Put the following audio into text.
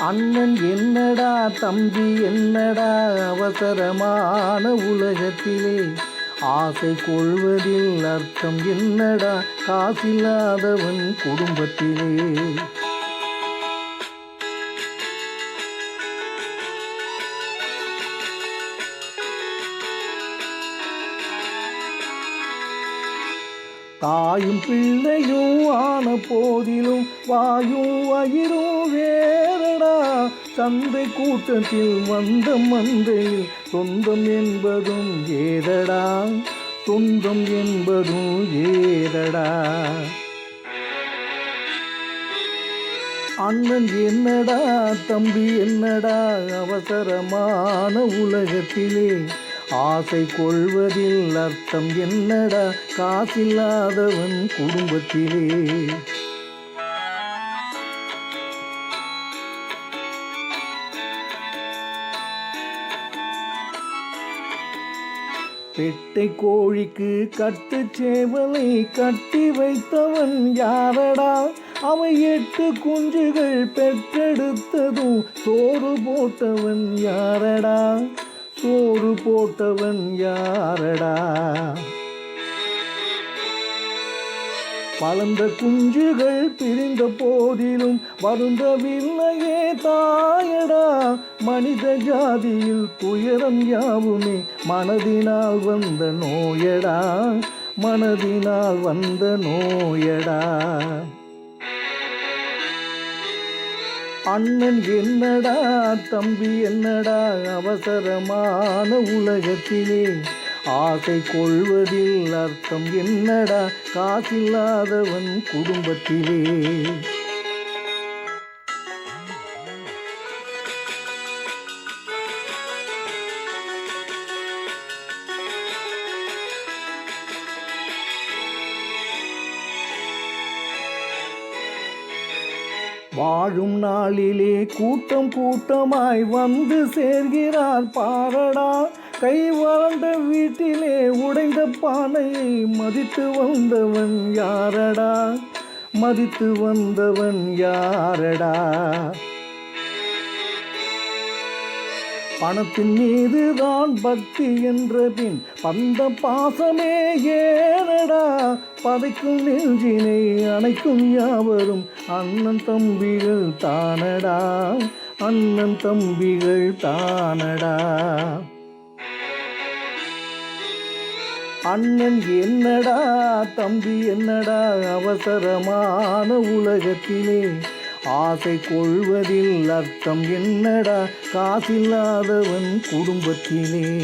அண்ணன் என்னடா தம்பி என்னடா அவசரமான உலகத்திலே? ஆசை கொள்வதில் அர்த்தம் என்னடா காசில்லாதவன் குடும்பத்திலே? தாயும் பிள்ளையும் ஆன போதிலும் வாயும் வயிறும் வேறடா. சந்தை கூட்டத்தில் வந்த மந்தையில் சொந்தம் என்பதும் ஏதடா. சொந்தம் என்பதும் ஏதடா. அண்ணன் என்னடா தம்பி என்னடா அவசரமான உலகத்திலே ஆசை கொள்வதில் அர்த்தம் என்னடா? காசில்லாதவன் குடும்பத்திலே. பெட்டை கோழிக்கு கட்டு சேவலை கட்டி வைத்தவன் யாரடா? அவை எட்டு குஞ்சுகள் பெற்றெடுத்ததும் சோறு போட்டவன் யாரடா? சோறு போட்டவன் யாரடா? பலந்த குஞ்சுகள் பிரிந்த போதிலும் வருந்தவில்லையே தாயடா. மனித ஜாதியில் துயரம் யாவுமே மனதினால் வந்த நோயடா. மனதினால் வந்த நோயடா. அண்ணன் என்னடா தம்பி என்னடா அவசரமான உலகத்திலே? ஆசை கொள்வதில் அர்த்தம் என்னடா காசில்லாதவன் குடும்பத்திலே? வாழும் நாளிலே கூட்டம் கூட்டமாய் வந்து சேர்கிறார் பாரடா. கை வறண்ட வீட்டிலே உடைந்த பானையை மதித்து வந்தவன் யாரடா? மதித்து வந்தவன் யாரடா? பணத்தின் மீதுதான் பக்தி என்ற பின் பந்த பாசமே ஏனடா? பதைக்கும் நெஞ்சினை அணைக்கும் யாவரும் அண்ணன் தம்பிகள் தானடா? அண்ணன் தம்பிகள் தானடா? அண்ணன் என்னடா? தம்பி என்னடா? அவசரமான உலகத்திலே ஆசை கொள்வதில் அர்த்தம் என்னடா? காசில்லாதவன் குடும்பத்திலே.